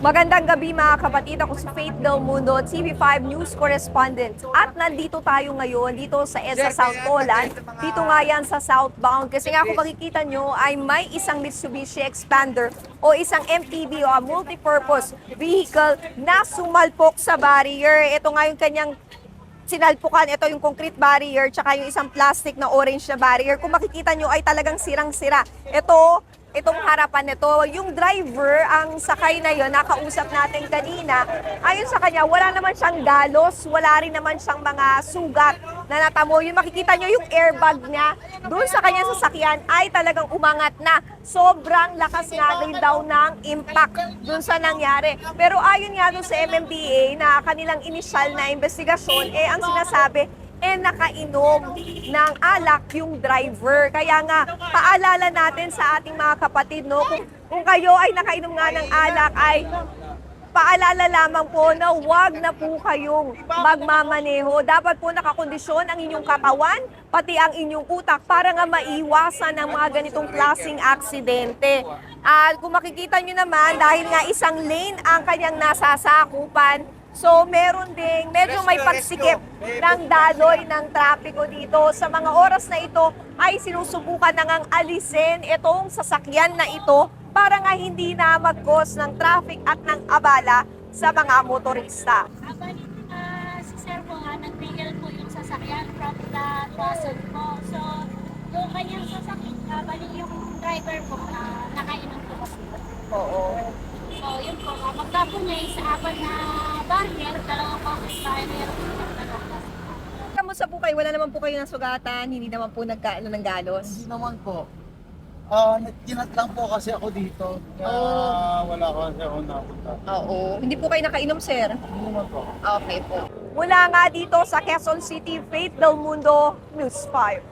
Magandang gabi mga kapatid. Ako si Faith Del Mundo, TV5 News Correspondent. At nandito tayo ngayon dito sa EDSA South Poland. Dito nga yan sa southbound. Kasi nga kung makikita nyo ay may isang Mitsubishi Expander o isang MPV o a multipurpose vehicle na sumalpok sa barrier. Ito nga yung kanyang sinalpukan. Ito yung concrete barrier tsaka yung isang plastic na orange na barrier. Kung makikita nyo ay talagang sirang-sira. Ito, itong harapan nito, yung driver, ang sakay na yon nakausap natin kanina, ayon sa kanya, wala naman siyang galos, wala rin naman siyang mga sugat na natamo. Yung makikita nyo yung airbag niya, doon sa kanyang sasakyan ay talagang umangat na. Sobrang lakas nga din daw ng impact doon sa nangyari. Pero ayon nga doon sa MMDA na kanilang initial na investigasyon, eh ang sinasabi, eh nakainom ng alak yung driver. Kaya nga, paalala natin sa ating mga kapatid, no, kung, kung kayo ay nakainom nga ng alak, ay paalala lamang po na wag na po kayong magmamaneho. Dapat po nakakondisyon ang inyong katawan, pati ang inyong utak para nga maiwasan ang mga ganitong klasing aksidente. At kung makikita nyo naman, dahil nga isang lane ang kanyang nasasakupan, So, meron ding, medyo may pagsikip ng daloy ng trapiko dito. Sa mga oras na ito ay sinusubukan na ngang alisin itong sasakyan na ito para nga hindi na mag-cause ng traffic at ng abala sa mga motorista. Abali, uh, si Sir po nga, nag-bail po yung sasakyan from the Quezon po. So, yung kanyang sasakyan, uh, bali yung driver po na nakainom po. Oo. So, yun po, magkapo niya yung sa apat na barrier, dalawang coffee tayo, meron po yung dalawa. Kamusta po kayo? Wala naman po kayo ng sugatan, hindi naman po nagkaano ng galos. Hindi naman po. Ah, nagkinat lang po kasi ako dito. Kaya Oh. wala ko kasi ako napunta. Oo. Hindi po kayo nakainom, sir? Hindi naman po. Okay po. Mula nga dito sa Quezon City, Faith Del Mundo, News 5.